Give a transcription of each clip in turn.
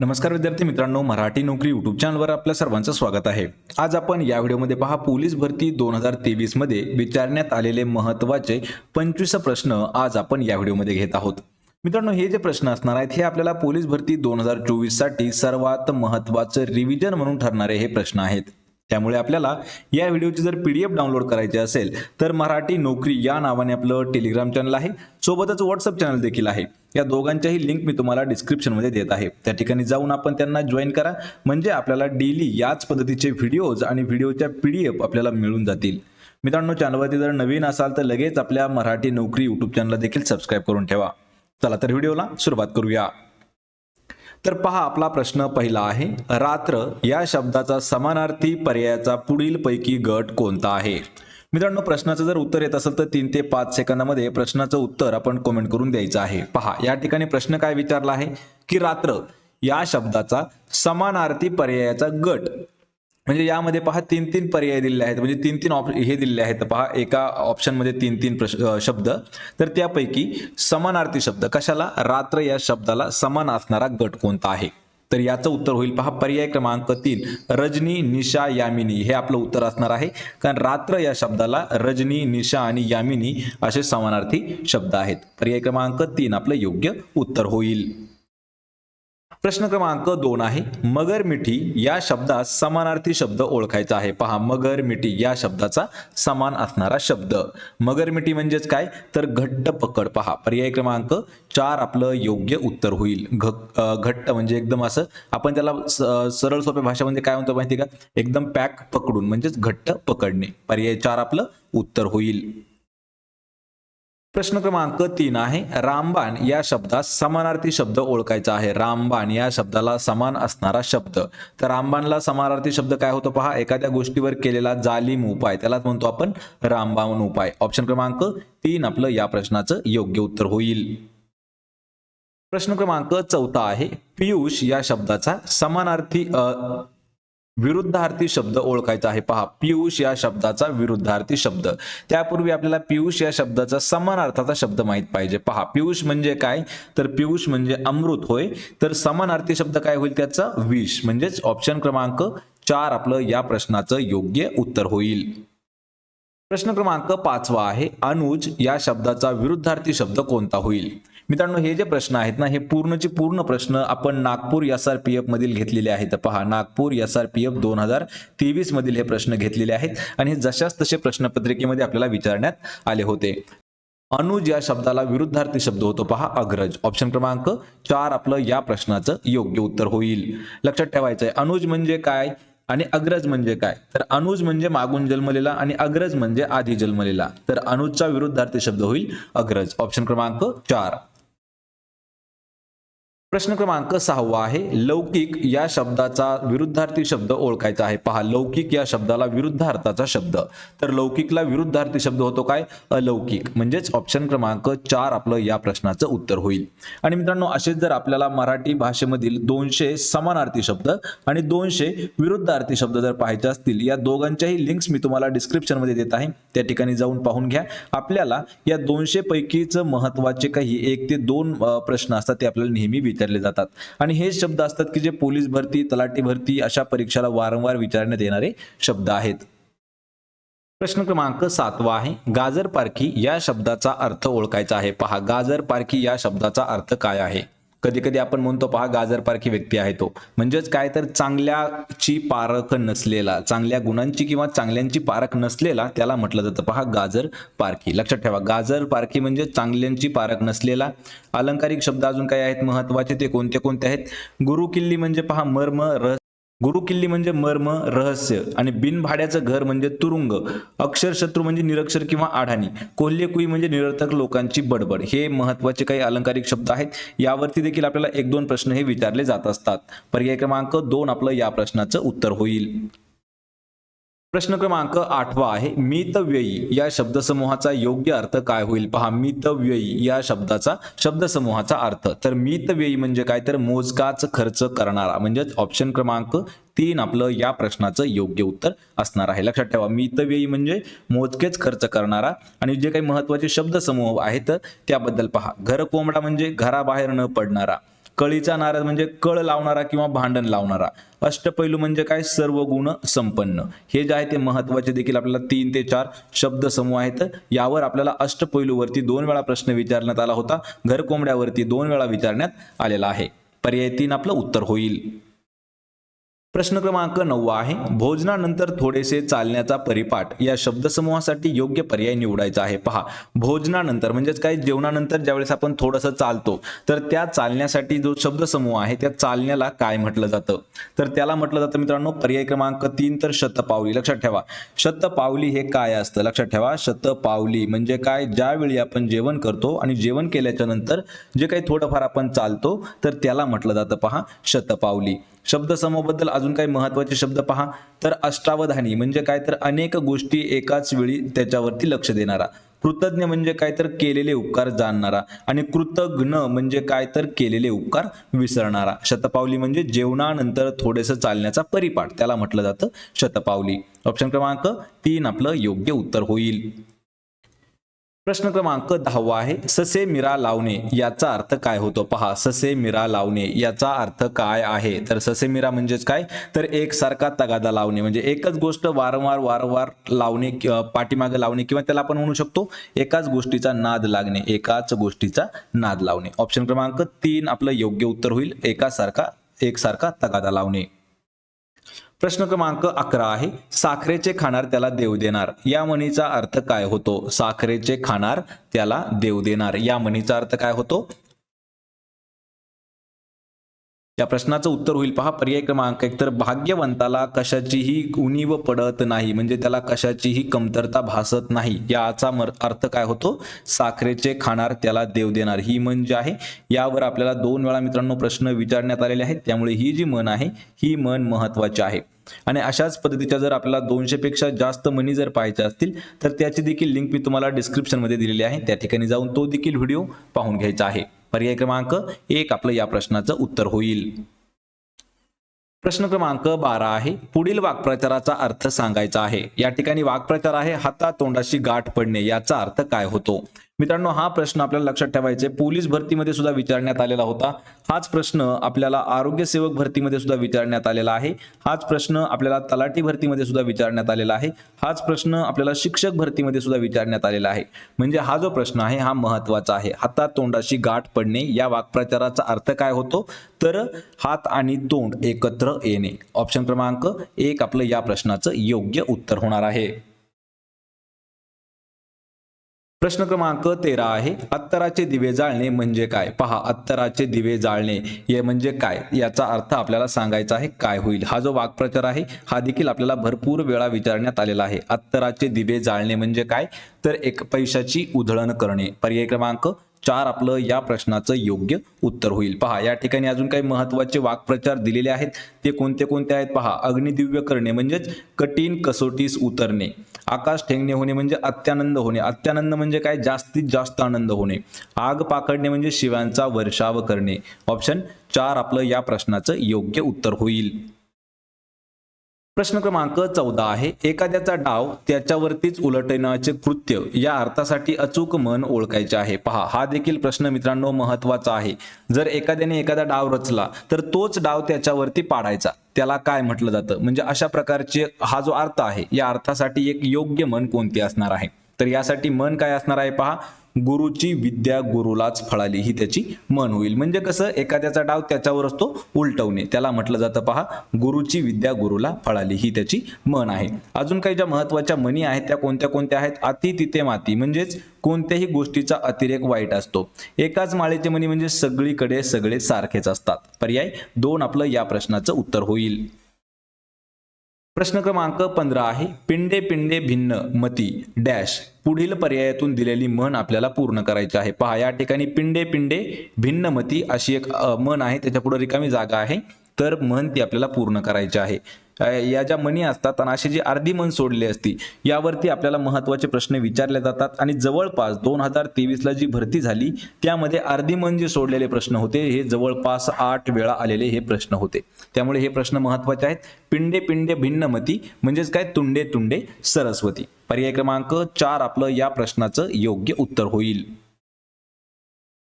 नमस्कार विद्यार्थी मित्रांनो मराठी नोकरी यूट्यूब चॅनलवर आपल्या सर्वांचं स्वागत आहे. आज आपण या व्हिडिओमध्ये पहा पोलीस भरती दोन हजार तेवीसमध्ये विचारण्यात आलेले महत्त्वाचे पंचवीस प्रश्न आज आपण या व्हिडिओमध्ये घेत आहोत. मित्रांनो हे जे प्रश्न असणार आहेत हे आपल्याला पोलीस भरती दोन हजार चोवीससाठी सर्वात महत्त्वाचं रिव्हिजन म्हणून ठरणारे हे प्रश्न आहेत. त्यामुळे आपल्याला या व्हिडिओची जर पी डी एफ डाउनलोड करायची असेल तर मराठी नोकरी या नावाने आपलं टेलिग्राम चॅनल आहे. सोबतच व्हॉट्सअप चॅनल देखील आहे. या दोघांच्याही लिंक मी तुम्हाला डिस्क्रिप्शनमध्ये देत आहे. त्या ठिकाणी जाऊन आपण त्यांना जॉईन करा. म्हणजे आपल्याला डेली याच पद्धतीचे व्हिडिओज आणि व्हिडिओच्या पी डी एफ आपल्याला मिळून जातील. मित्रांनो चॅनलवरती जर नवीन असाल तर लगेच आपल्या मराठी नोकरी यूट्यूब चॅनलला देखील सबस्क्राईब करून ठेवा. चला तर व्हिडिओला सुरुवात करूया. तर पहा आपला प्रश्न पहिला आहे रात्र या शब्दाचा समानार्थी पर्यायाचा पुढील पैकी गट कोणता आहे? मित्रांनो प्रश्नाचं जर उत्तर येत असेल तर तीन ते पाच सेकंदामध्ये प्रश्नाचं उत्तर आपण कमेंट करून द्यायचं आहे. पहा या ठिकाणी प्रश्न काय विचारला आहे? की रात्र या शब्दाचा समानार्थी पर्यायाचा गट म्हणजे यामध्ये पहा तीन तीन पर्याय दिलेले आहेत. म्हणजे तीन तीन ऑप हे दिलेले आहेत. पहा एका ऑप्शनमध्ये तीन तीन प्रश शब्द. तर त्यापैकी समानार्थी शब्द. कशाला? रात्र या शब्दाला समान असणारा गट कोणता आहे? तर याचं उत्तर होईल पहा पर्याय क्रमांक तीन. रजनी निशा यामिनी. हे आपलं उत्तर असणार आहे. कारण रात्र या शब्दाला रजनी निशा आणि यामिनी असे समानार्थी शब्द आहेत. पर्याय क्रमांक तीन आपलं योग्य उत्तर होईल. प्रश्न क्रमांक दोन आहे मगर मिठी या शब्दात समानार्थी शब्द ओळखायचा आहे. पहा मगर मिठी या शब्दाचा समान असणारा शब्द. मगर मिठी म्हणजेच काय? तर घट्ट पकड पहा. पर्याय क्रमांक चार आपलं योग्य उत्तर होईल. घ घट्ट म्हणजे एकदम असं आपण त्याला सरळ सोप्या भाषेमध्ये काय म्हणतो माहिती का? एकदम पॅक पकडून म्हणजेच घट्ट पकडणे. पर्याय चार आपलं उत्तर होईल. प्रश्न क्रमांक तीन आहे. रामबाण या शब्दात समानार्थी शब्द ओळखायचा आहे. रामबाण या शब्दाला समान असणारा शब्द. तर रामबाणला समानार्थी शब्द काय होतो पहा? एखाद्या गोष्टीवर केलेला जालिम उपाय. त्यालाच म्हणतो आपण रामबाण उपाय. ऑप्शन क्रमांक तीन आपलं या प्रश्नाचं योग्य उत्तर होईल. प्रश्न क्रमांक चौथा आहे. पियुष या शब्दाचा समानार्थी अ, विरुद्धार्थी शब्द ओळखायचा आहे. पहा पियुष या शब्दाचा विरुद्धार्थी शब्द. त्यापूर्वी आपल्याला पियुष या शब्दाचा समानार्थाचा शब्द माहीत पाहिजे. पहा पियुष म्हणजे काय? तर पियुष म्हणजे अमृत होय? तर समानार्थी शब्द काय होईल त्याचा? विष. म्हणजेच ऑप्शन क्रमांक चार आपलं या प्रश्नाचं योग्य उत्तर होईल. प्रश्न क्रमांक पाचवा आहे. अनुज या शब्दाचा विरुद्धार्थी शब्द कोणता होईल? मित्रांनो हे जे प्रश्न आहेत ना हे पूर्णचे पूर्ण प्रश्न आपण Nagpur S R P F मधील घेतलेले आहेत. पहा Nagpur S R P F दोन हजार तेवीस मधील हे प्रश्न घेतलेले आहेत आणि हे जशाच तसे प्रश्नपत्रिकेमध्ये आपल्याला विचारण्यात आले होते. अनुज या शब्दाला विरुद्धार्थी शब्द होतो पहा अग्रज. ऑप्शन क्रमांक चार आपलं या प्रश्नाचं योग्य उत्तर होईल. लक्षात ठेवायचं आहे अनुज म्हणजे काय आणि अग्रज म्हणजे काय? तर अनुज म्हणजे मागून जन्मलेला आणि अग्रज म्हणजे आधी जन्मलेला. तर अनुजचा विरुद्धार्थी शब्द होईल अग्रज. ऑप्शन क्रमांक चार. प्रश्न क्रमांक सहावा आहे लौकिक या शब्दाचा विरुद्धार्थी शब्द ओळखायचा आहे. पहा लौकिक या शब्दाला विरुद्धार्थाचा शब्द. तर लौकिकला विरुद्धार्थी शब्द होतो काय? अलौकिक. म्हणजेच ऑप्शन क्रमांक चार आपलं या प्रश्नाचं उत्तर होईल. आणि मित्रांनो असेच जर आपल्याला मराठी भाषेमधील दोनशे समानार्थी शब्द आणि दोनशे विरुद्धार्थी शब्द जर पाहायचे असतील या दोघांच्याही लिंक्स मी तुम्हाला डिस्क्रिप्शनमध्ये देत आहे. त्या ठिकाणी जाऊन पाहून घ्या. आपल्याला या दोनशे पैकीच महत्त्वाचे काही एक ते दोन प्रश्न असतात ते आपल्याला नेहमी विचार विचारले जातात. आणि हे शब्द असतात की जे पोलीस भरती तलाठी भरती अशा परीक्षेला वारंवार विचारण्यात येणारे शब्द आहेत. प्रश्न क्रमांक सातवा आहे. गाजर पारखी या शब्दाचा अर्थ ओळखायचा आहे. पहा गाजर पारखी या शब्दाचा अर्थ काय आहे? कधी कधी आपण म्हणतो पहा गाजर पारखी व्यक्ती आहे तो. म्हणजेच काय तर चांगल्याची पारख नसलेला चांगल्या गुणांची किंवा चांगल्यांची पारख नसलेला त्याला म्हटलं जातं पहा गाजर पारखी लक्षात ठेवा गाजर पारखी म्हणजे चांगल्यांची पारख नसलेला. अलंकारिक शब्द अजून काय आहेत? महत्त्वाचे ते कोणते कोणते आहेत? गुरुकिल्ली म्हणजे पहा मर्म रस गुरुकिल्ली म्हणजे मर्म रहस्य आणि बिनभाड्याचं घर म्हणजे तुरुंग. अक्षर शत्रू म्हणजे निरक्षर किंवा आढाणी. कोल्हे कुई म्हणजे निरर्थक लोकांची बडबड. हे महत्त्वाचे काही अलंकारिक शब्द आहेत. यावरती देखील आपल्याला एक दोन प्रश्न हे विचारले जात असतात. पर्याय क्रमांक दोन आपलं या प्रश्नाचं उत्तर होईल. प्रश्न क्रमांक आठवा आहे मितव्ययी या शब्दसमूहाचा योग्य अर्थ काय होईल? पहा मितव्ययी या शब्दाचा शब्दसमूहाचा अर्थ. तर मितव्ययी म्हणजे काय? तर मोजकाच खर्च करणारा. म्हणजेच ऑप्शन क्रमांक तीन आपलं या प्रश्नाचं योग्य उत्तर असणार आहे. लक्षात ठेवा मितव्ययी म्हणजे मोजकेच खर्च करणारा आणि जे काही महत्त्वाचे शब्दसमूह आहेत त्याबद्दल पहा. घर कोंबडा म्हणजे घराबाहेर न पडणारा. कळीचा नारद म्हणजे कळ लावणारा किंवा भांडण लावणारा. अष्टपैलू म्हणजे काय? सर्व गुण संपन्न. हे जे आहे ते महत्त्वाचे देखील आपल्याला तीन ते चार शब्द समूह आहेत. यावर आपल्याला अष्टपैलूवरती दोन वेळा प्रश्न विचारण्यात आला होता. घर कोंबड्यावरती दोन वेळा विचारण्यात आलेला आहे. पर्याय तीन आपलं उत्तर होईल. प्रश्न क्रमांक नववा आहे भोजनानंतर थोडेसे चालण्याचा परिपाठ या शब्दसमूहासाठी योग्य पर्याय निवडायचा आहे. पहा भोजनानंतर म्हणजेच काय? जेवणानंतर ज्यावेळेस आपण थोडंसं चालतो तर त्या चालण्यासाठी जो शब्दसमूह आहे त्या चालण्याला काय म्हटलं जातं? तर त्याला म्हटलं जातं मित्रांनो पर्याय क्रमांक तीन तर शतपावली. लक्षात ठेवा शतपावली हे काय असतं? लक्षात ठेवा शतपावली म्हणजे काय? ज्यावेळी आपण जेवण करतो आणि जेवण केल्याच्यानंतर जे काही थोडंफार आपण चालतो तर त्याला म्हटलं जातं. पहा शतपावली. शब्दसमूहाबद्दल अजून काही महत्त्वाचे शब्द पहा. तर अष्टावधानी म्हणजे काय? तर अनेक गोष्टी एकाच वेळी त्याच्यावरती लक्ष देणारा. कृतज्ञ म्हणजे काय? तर केलेले उपकार जाणणारा. आणि कृतघ्न म्हणजे काय? तर केलेले उपकार विसरणारा. शतपावली म्हणजे जेवणानंतर थोडेसं चालण्याचा परिपाठ. त्याला म्हटलं जातं शतपावली. ऑप्शन क्रमांक तीन आपलं योग्य उत्तर होईल. प्रश्न क्रमांक दहावा आहे ससे मिरा लावणे याचा अर्थ काय होतो? पहा ससे मिरा लावणे याचा अर्थ काय आहे? तर ससे मिरा म्हणजेच काय? तर एकसारखा तगादा लावणे म्हणजे एकच गोष्ट वारंवार वारंवार लावणे किंवा पाठीमागे लावणे किंवा त्याला आपण म्हणू शकतो एकाच गोष्टीचा नाद लागणे एकाच गोष्टीचा नाद लावणे. ऑप्शन क्रमांक तीन आपलं योग्य उत्तर होईल एकासारखा एकसारखा तगादा लावणे. प्रश्न क्रमांक अकरा आहे साखरेचे खाणार त्याला देव देणार. या म्हणीचा अर्थ काय होतो? साखरेचे खाणार त्याला देव देणार. या म्हणीचा अर्थ काय होतो? या प्रश्नाचं उत्तर होईल. पहा पर्याय क्रमांक एक. तर भाग्यवंताला कशाचीही उणीव पडत नाही. म्हणजे त्याला कशाचीही कमतरता भासत नाही. याचा मर- अर्थ काय होतो? साखरेचे खाणार त्याला देव देणार. ही म्हण जी आहे यावर आपल्याला दोन वेळा मित्रांनो प्रश्न विचारण्यात आलेले आहेत. त्यामुळे ही जी मन आहे ही मन महत्वाची आहे. आणि अशाच पद्धतीच्या जर आपल्याला दोनशे पेक्षा जास्त मनी जर पाहायच्या असतील तर त्याची देखील लिंक मी तुम्हाला डिस्क्रिप्शनमध्ये दिलेली आहे. त्या ठिकाणी जाऊन तो देखील व्हिडिओ पाहून घ्यायचा आहे. पर्याय क्रमांक एक आपलं या प्रश्नाचं उत्तर होईल. प्रश्न क्रमांक बारा आहे पुढील वाक्प्रचाराचा अर्थ सांगायचा आहे. या ठिकाणी वाक्प्रचार आहे हाता तोंडाशी गाठ पडणे याचा अर्थ काय होतो? मित्रांनो हा प्रश्न आपल्याला लक्षात ठेवायचा. आहे पोलीस भरतीमध्ये सुद्धा विचारण्यात आलेला होता. हाच प्रश्न आपल्याला आरोग्य सेवक भरतीमध्ये सुद्धा विचारण्यात आलेला आहे. हाच प्रश्न आपल्याला तलाठी भरतीमध्ये सुद्धा विचारण्यात आलेला आहे. हाच प्रश्न आपल्याला शिक्षक भरतीमध्ये सुद्धा विचारण्यात आलेला आहे. म्हणजे हा जो प्रश्न आहे हा महत्त्वाचा आहे. हातात तोंडाशी गाठ पडणे या वाक्प्रचाराचा अर्थ काय होतो? तर हात आणि तोंड एकत्र येणे. ऑप्शन क्रमांक एक आपलं या प्रश्नाचं योग्य उत्तर होणार आहे. प्रश्न क्रमांक तेरा आहे अत्तराचे दिवे जाळणे म्हणजे काय? पहा अत्तराचे दिवे जाळणे हे म्हणजे काय? याचा अर्थ आपल्याला सांगायचा आहे काय होईल? हा जो वाक्प्रचार आहे हा देखील आपल्याला भरपूर वेळा विचारण्यात आलेला आहे. अत्तराचे दिवे जाळणे म्हणजे काय? तर एक पैशाची उधळण करणे. पर्याय क्रमांक चार आपलं या प्रश्नाचं योग्य उत्तर होईल. पहा या ठिकाणी अजून काही महत्त्वाचे वाक्प्रचार दिलेले आहेत. ते कोणते कोणते आहेत? पहा अग्निदिव्य करणे म्हणजेच कठीण कसोटीस उतरणे. आकाश ठेंगणे होणे म्हणजे अत्यानंद होणे. अत्यानंद म्हणजे काय? जास्तीत जास्त आनंद होणे. आग पाकडणे म्हणजे शिवांचा वर्षाव करणे. ऑप्शन चार आपलं या प्रश्नाचं योग्य उत्तर होईल. प्रश्न क्रमांक चौदा आहे. एखाद्याचा डाव त्याच्यावरतीच उलटण्याचे कृत्य या अर्थासाठी अचूक मन ओळखायचे आहे. पहा हा देखील प्रश्न मित्रांनो महत्त्वाचा आहे. जर एखाद्याने एखादा डाव रचला तर तोच डाव त्याच्यावरती पाडायचा. त्याला काय म्हटलं जातं? म्हणजे अशा प्रकारचे हा जो अर्थ आहे या अर्थासाठी एक योग्य मन कोणती असणार आहे? तर यासाठी मन काय असणार आहे पहा? गुरुची विद्या गुरुलाच फळाली ही त्याची मन होईल. म्हणजे कसं एखाद्याचा डाव त्याच्यावर असतो उलटवणे. त्याला म्हटलं जातं पहा गुरुची विद्या गुरुला फळाली ही त्याची मन आहे. अजून काही ज्या महत्त्वाच्या मनी आहेत त्या कोणत्या कोणत्या आहेत? अति तिथे माती. म्हणजेच कोणत्याही गोष्टीचा अतिरेक वाईट असतो. एकाच माळेचे मनी म्हणजे सगळीकडे सगळे सारखेच असतात. पर्याय दोन आपलं या प्रश्नाचं उत्तर होईल. प्रश्न क्रमांक पंधरा आहे. पिंडे पिंडे भिन्न मती डॅश. पुढील पर्यायातून दिलेली म्हण आपल्याला पूर्ण करायची आहे. पहा या ठिकाणी पिंडे पिंडे भिन्न मती अशी एक म्हण आहे. त्याच्या पुढे रिकामी जागा आहे. तर म्हण ती आपल्याला पूर्ण करायची आहे. या ज्या मनी असतात आणि अशी जी अर्धी मन सोडली असती यावरती आपल्याला महत्त्वाचे प्रश्न विचारले जातात आणि जवळपास दोन हजार तेवीसला जी भरती झाली त्यामध्ये अर्धी मन जे सोडलेले प्रश्न होते हे जवळपास आठ वेळा आलेले हे प्रश्न होते. त्यामुळे हे प्रश्न महत्त्वाचे आहेत. पिंडे पिंडे भिन्न मती म्हणजेच काय? तुंडे तुंडे सरस्वती. पर्याय क्रमांक चार आपलं या प्रश्नाचं योग्य उत्तर होईल.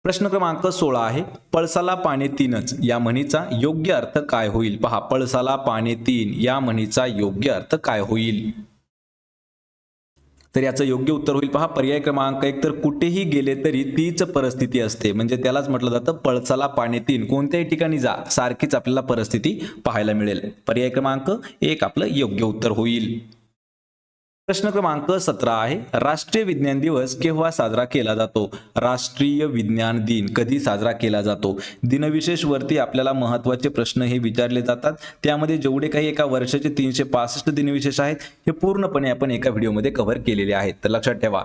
प्रश्न क्रमांक सोळा आहे पळसाला पाने तीनच या म्हणीचा योग्य अर्थ काय होईल? पहा पळसाला पाने तीन या म्हणीचा योग्य अर्थ काय होईल? तर याचं योग्य उत्तर होईल. पहा पर्याय क्रमांक एक तर कुठेही गेले तरी तीच परिस्थिती असते. म्हणजे त्यालाच म्हटलं जातं पळसाला पाणी तीन. कोणत्याही ठिकाणी जा सारखीच आपल्याला परिस्थिती पाहायला मिळेल. पर्याय क्रमांक एक आपलं योग्य उत्तर होईल. प्रश्न क्रमांक सतरा आहे. राष्ट्रीय विज्ञान दिवस केव्हा साजरा केला जातो? राष्ट्रीय विज्ञान दिन कधी साजरा केला जातो? दिनविशेष वरती आपल्याला महत्त्वाचे प्रश्न हे विचारले जातात. त्यामध्ये जेवढे काही एका वर्षाचे तीनशे पासष्ट दिनविशेष आहेत हे पूर्णपणे आपण एका व्हिडिओमध्ये कव्हर केलेले आहेत. तर लक्षात ठेवा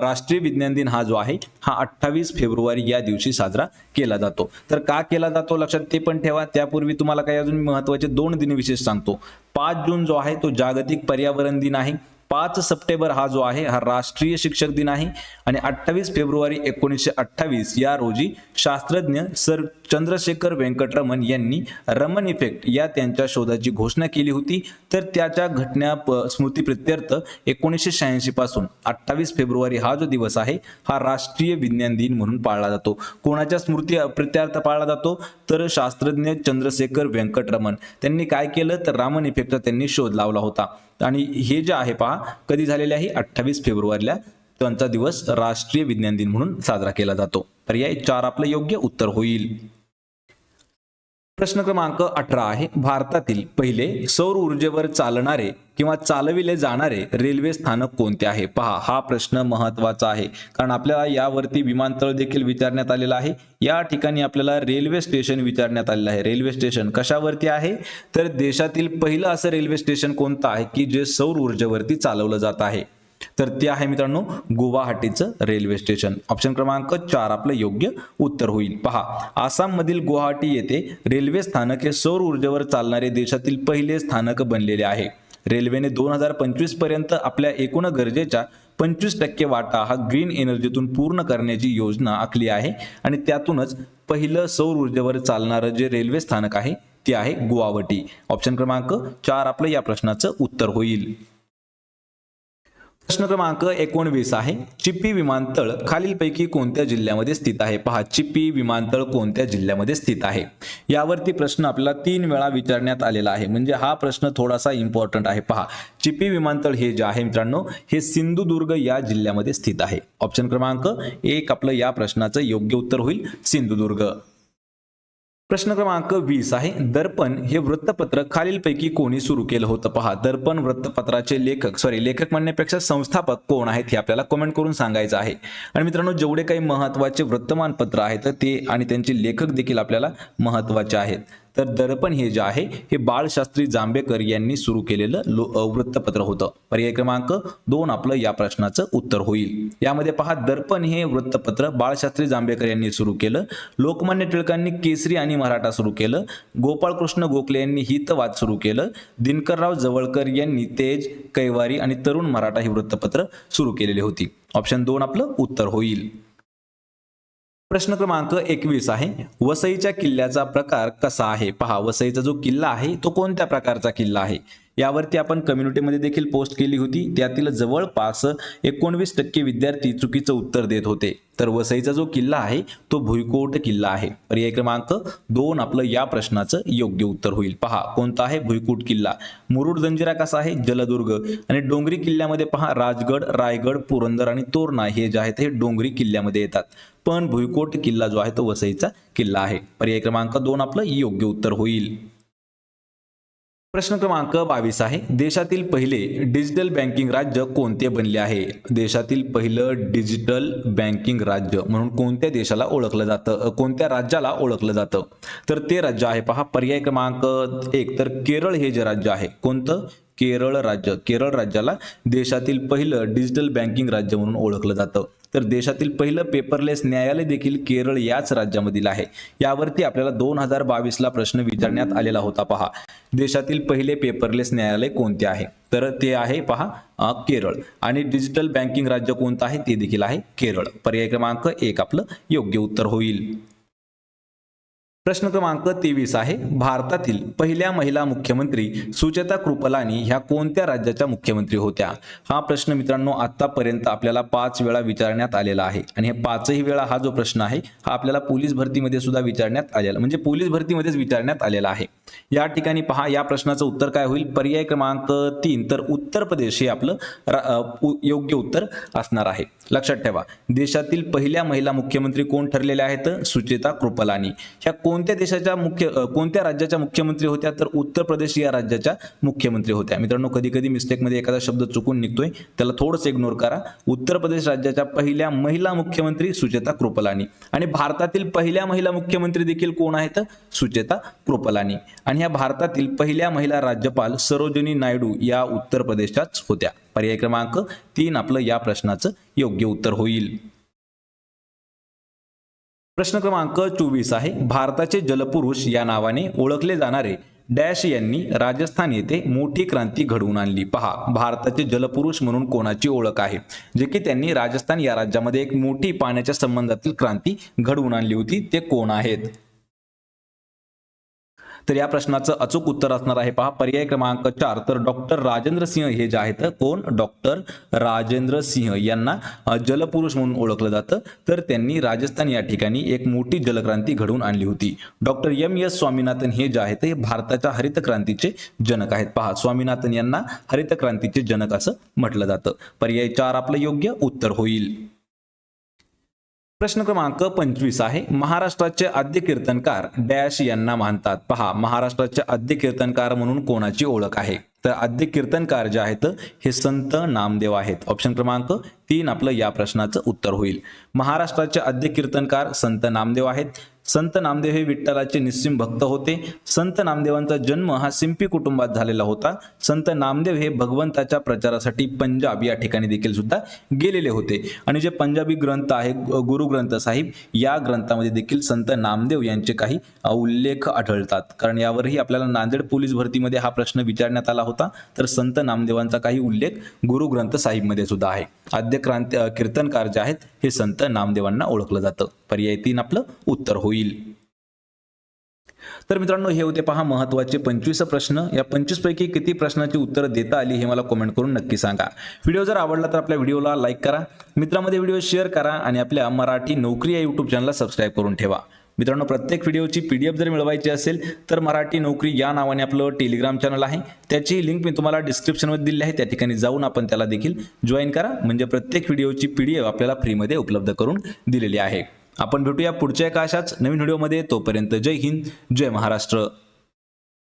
राष्ट्रीय विज्ञान दिन हा जो आहे हा अठ्ठावीस फेब्रुवारी या दिवशी साजरा केला जातो. तर का केला जातो लक्षात ते पण ठेवा. त्यापूर्वी तुम्हाला काही अजून महत्त्वाचे दोन दिनविशेष सांगतो. पाच जून जो आहे तो जागतिक पर्यावरण दिन आहे. पाच सप्टेंबर हा जो आहे हा राष्ट्रीय शिक्षक दिन आहे आणि अठ्ठावीस फेब्रुवारी एकोणीसशे अठ्ठावीस या रोजी शास्त्रज्ञ सर चंद्रशेखर व्यंकटरमन यांनी रमन इफेक्ट या त्यांच्या शोधाची घोषणा केली होती. तर त्याच्या घटना प- स्मृतीप्रित्यर्थ एकोणीसशे शहाऐंशी पासून अठ्ठावीस फेब्रुवारी हा जो दिवस आहे हा राष्ट्रीय विज्ञान दिन म्हणून पाळला जातो. कोणाच्या स्मृती प्रित्यार्थ पाळला जातो? तर शास्त्रज्ञ चंद्रशेखर व्यंकटरमन. त्यांनी काय केलं? तर रामन इफेक्टचा त्यांनी शोध लावला होता. आणि हे जे आहे पहा कधी झालेले आहे? अठ्ठावीस फेब्रुवारीला त्यांचा दिवस राष्ट्रीय विज्ञान दिन म्हणून साजरा केला जातो. पर्याय चार आपलं योग्य उत्तर होईल. प्रश्न क्रमांक अठरा आहे. भारतातील पहिले सौर ऊर्जेवर चालणारे किंवा चालविले जाणारे रेल्वे स्थानक कोणते आहे? पहा हा प्रश्न महत्त्वाचा आहे. कारण आपल्याला यावरती विमानतळ देखील विचारण्यात आलेला आहे. या ठिकाणी आपल्याला रेल्वे स्टेशन विचारण्यात आलेलं आहे. रेल्वे स्टेशन कशावरती आहे? तर देशातील पहिलं असं रेल्वे स्टेशन कोणतं आहे? की जे सौर ऊर्जेवरती चालवलं जात आहे. तर ते आहे मित्रांनो गुवाहाटीचं रेल्वे स्टेशन. ऑप्शन क्रमांक चार आपलं योग्य उत्तर होईल. पहा आसाममधील गुवाहाटी येथे रेल्वे स्थानक हे सौर ऊर्जेवर चालणारे देशातील पहिले स्थानक बनलेले आहे. रेल्वेने दोन हजार पंचवीसपर्यंत आपल्या एकूण गरजेच्या पंचवीस टक्के वाटा हा ग्रीन एनर्जीतून पूर्ण करण्याची योजना आखली आहे आणि त्यातूनच पहिलं सौर ऊर्जेवर चालणारं जे रेल्वे स्थानक आहे ते आहे गुवाहाटी. ऑप्शन क्रमांक चार आपलं या प्रश्नाचं उत्तर होईल. प्रश्न क्रमांक एकोणवीस आहे. चिप्पी विमानतळ खालीलपैकी कोणत्या जिल्ह्यामध्ये स्थित आहे? पहा चिप्पी विमानतळ कोणत्या जिल्ह्यामध्ये स्थित आहे? यावरती प्रश्न आपल्याला तीन वेळा विचारण्यात आलेला आहे. म्हणजे हा प्रश्न थोडासा इम्पॉर्टंट आहे. पहा चिप्पी विमानतळ हे जे आहे मित्रांनो हे सिंधुदुर्ग या जिल्ह्यामध्ये स्थित आहे. ऑप्शन क्रमांक एक आपलं या प्रश्नाचं योग्य उत्तर होईल सिंधुदुर्ग. प्रश्न क्रमांक वीस आहे. दर्पण हे वृत्तपत्र खालीलपैकी कोणी सुरू केलं होतं? पहा दर्पण वृत्तपत्राचे लेखक सॉरी लेखक म्हणण्यापेक्षा संस्थापक कोण आहेत हे आपल्याला कमेंट करून सांगायचं आहे. आणि मित्रांनो जेवढे काही महत्त्वाचे वृत्तमानपत्र आहेत ते आणि त्यांचे लेखक देखील आपल्याला महत्त्वाचे आहेत. तर दर्पण हे जे आहे हे बाळशास्त्री जांभेकर यांनी सुरू केलेलं लो वृत्तपत्र होतं. पर्याय क्रमांक दोन आपलं या प्रश्नाचं उत्तर होईल. यामध्ये पहा दर्पण हे वृत्तपत्र बाळशास्त्री जांभेकर यांनी सुरू केलं. लोकमान्य टिळकांनी केसरी आणि मराठा सुरू केलं. गोपाळकृष्ण गोखले यांनी हितवाद सुरू केलं. दिनकरराव जवळकर यांनी तेज कैवारी आणि तरुण मराठा ही वृत्तपत्र सुरू केलेली होती. ऑप्शन दोन आपलं उत्तर होईल. प्रश्न क्रमांक एकवीस आहे. वसईच्या किल्ल्याचा प्रकार कसा आहे? पहा वसईचा जो किल्ला आहे तो कोणत्या प्रकारचा किल्ला आहे? यावरती आपण कम्युनिटीमध्ये देखील पोस्ट केली होती. त्यातील जवळपास एकोणवीस टक्के विद्यार्थी चुकीचं उत्तर देत होते. तर वसईचा जो किल्ला आहे तो भुईकोट किल्ला आहे. पर्याय क्रमांक दोन आपलं या प्रश्नाचं योग्य उत्तर होईल. पहा कोणता आहे भुईकोट किल्ला? मुरुड जंजिरा कसा आहे? जलदुर्ग. आणि डोंगरी किल्ल्यामध्ये पहा राजगड रायगड पुरंदर आणि तोरणा हे जे आहेत हे डोंगरी किल्ल्यामध्ये येतात. पण भुईकोट किल्ला जो आहे तो वसईचा किल्ला आहे. पर्याय क्रमांक दोन आपलं योग्य उत्तर होईल. प्रश्न क्रमांक बावीस आहे. देशातील पहिले डिजिटल बँकिंग राज्य कोणते बनले आहे? देशातील पहिलं डिजिटल बँकिंग राज्य म्हणून कोणत्या देशाला ओळखलं जातं? कोणत्या राज्याला ओळखलं जातं? तर ते राज्य आहे पहा पर्याय क्रमांक एक. तर केरळ हे जे राज्य आहे कोणतं? केरळ राज्य. केरळ राज्याला देशातील पहिलं डिजिटल बँकिंग राज्य म्हणून ओळखलं जातं. तर देशातील पहिलं पेपरलेस न्यायालय देखील केरळ याच राज्यामधील आहे. यावरती आपल्याला दोन हजार बावीसला प्रश्न विचारण्यात आलेला होता. पहा देशातील पहिले पेपरलेस न्यायालय कोणते आहे? तर ते आहे पहा केरळ. आणि डिजिटल बँकिंग राज्य कोणतं आहे? ते देखील आहे केरळ. पर्याय क्रमांक एक आपलं योग्य उत्तर होईल. प्रश्न क्रमांक तेवीस आहे. भारतातील पहिल्या महिला मुख्यमंत्री सुचेता कृपलानी ह्या कोणत्या राज्याच्या मुख्यमंत्री होत्या? हा प्रश्न मित्रांनो आतापर्यंत आपल्याला पाच वेळा विचारण्यात आलेला आहे. आणि हे पाचही वेळा हा जो प्रश्न आहे हा आपल्याला पोलीस भरतीमध्ये सुद्धा विचारण्यात आलेला म्हणजे पोलीस भरतीमध्येच विचारण्यात आलेला आहे. या ठिकाणी पहा या प्रश्नाचं उत्तर काय होईल? पर्याय क्रमांक तीन तर उत्तर प्रदेश हे आपलं योग्य उत्तर असणार आहे. लक्षात ठेवा देशातील पहिल्या महिला मुख्यमंत्री कोण ठरलेल्या आहेत? सुचेता कृपलानी. ह्या कोण कोणत्या देशाच्या मुख्य कोणत्या राज्याच्या मुख्यमंत्री होत्या तर उत्तर प्रदेश या राज्याच्या मुख्यमंत्री होत्या. मित्रांनो कधी कधी मिस्टेकमध्ये एखादा शब्द चुकून निघतोय त्याला थोडंसं इग्नोर करा. उत्तर प्रदेश राज्याच्या पहिल्या महिला मुख्यमंत्री सुचेता कृपलानी. आणि भारतातील पहिल्या महिला मुख्यमंत्री देखील कोण आहेत? सुचेता कृपलानी. आणि ह्या भारतातील पहिल्या महिला राज्यपाल सरोजिनी नायडू या उत्तर प्रदेशच्याच होत्या. पर्याय क्रमांक तीन आपलं या प्रश्नाचं योग्य उत्तर होईल. प्रश्न क्रमांक चोवीस आहे. भारताचे जलपुरुष या नावाने ओळखले जाणारे डॅश यांनी राजस्थान येथे मोठी क्रांती घडवून आणली. पहा भारताचे जलपुरुष म्हणून कोणाची ओळख आहे? जे की त्यांनी राजस्थान या राज्यामध्ये एक मोठी पाण्याच्या संबंधातील क्रांती घडवून आणली होती. ते कोण आहेत? तर या प्रश्नाचं अचूक उत्तर असणार आहे. पहा पर्याय क्रमांक चार. तर डॉक्टर राजेंद्र सिंह हे जे आहेत कोण? डॉक्टर राजेंद्र सिंह यांना जलपुरुष म्हणून ओळखलं जातं. तर त्यांनी राजस्थान या ठिकाणी एक मोठी जलक्रांती घडवून आणली होती. डॉक्टर एम एस स्वामीनाथन हे जे आहेत हे भारताच्या हरित क्रांतीचे जनक आहेत. पहा स्वामीनाथन यांना हरित क्रांतीचे जनक असं म्हटलं जातं. पर्याय चार आपलं योग्य उत्तर होईल. प्रश्न क्रमांक पंचवीस आहे. महाराष्ट्राचे आद्य कीर्तनकार डॅश यांना मानतात पहा महाराष्ट्राचे आद्य कीर्तनकार म्हणून कोणाची ओळख आहे? तर आद्य कीर्तनकार जे आहेत हे संत नामदेव आहेत. ऑप्शन क्रमांक तीन आपलं या प्रश्नाचं उत्तर होईल. महाराष्ट्राचे आद्य कीर्तनकार संत नामदेव आहेत. संत नामदेव हे विठ्ठलाचे निस्सिम भक्त होते. संत नामदेवांचा जन्म हा सिंपी कुटुंबात झालेला होता. संत नामदेव हे भगवंताच्या प्रचारासाठी पंजाब या ठिकाणी देखील सुद्धा गेलेले होते. आणि जे पंजाबी ग्रंथ आहे ग- गुरु ग्रंथ साहिब या ग्रंथामध्ये देखील संत नामदेव यांचे काही उल्लेख आढळतात. कारण यावरही आपल्याला नांदेड पोलीस भरतीमध्ये हा प्रश्न विचारण्यात आला होता. तर संत नामदेवांचा काही उल्लेख गुरु ग्रंथ साहिबमध्ये सुद्धा आहे. आद्य क्रांती कीर्तनकार जे आहेत हे संत नामदेवांना ओळखलं जातं. पर्याय तीन आपलं उत्तर होईल. तर मित्रांनो हे होते पहा महत्त्वाचे पंचवीस प्रश्न. या पंचवीस पैकी किती प्रश्नाची उत्तरं देता आली हे मला कमेंट करून नक्की सांगा. व्हिडिओ जर आवडला तर आपल्या व्हिडिओला लाईक करा. मित्रांमध्ये व्हिडिओ शेअर करा आणि आपल्या मराठी नोकरी या युट्यूब चॅनलला सबस्क्राईब करून ठेवा. मित्रांनो प्रत्येक व्हिडिओची पी डी एफ जर मिळवायची असेल तर मराठी नोकरी या नावाने आपलं टेलिग्राम चॅनल आहे. त्याची लिंक मी तुम्हाला डिस्क्रिप्शनमध्ये दिली आहे. त्या ठिकाणी जाऊन आपण त्याला देखील जॉईन करा. म्हणजे प्रत्येक व्हिडिओची पी डी एफ आपल्याला फ्रीमध्ये उपलब्ध करून दिलेली आहे. आपण भेटूया पुढच्या एका अशाच नवीन व्हिडिओमध्ये. तोपर्यंत जय हिंद जय महाराष्ट्र.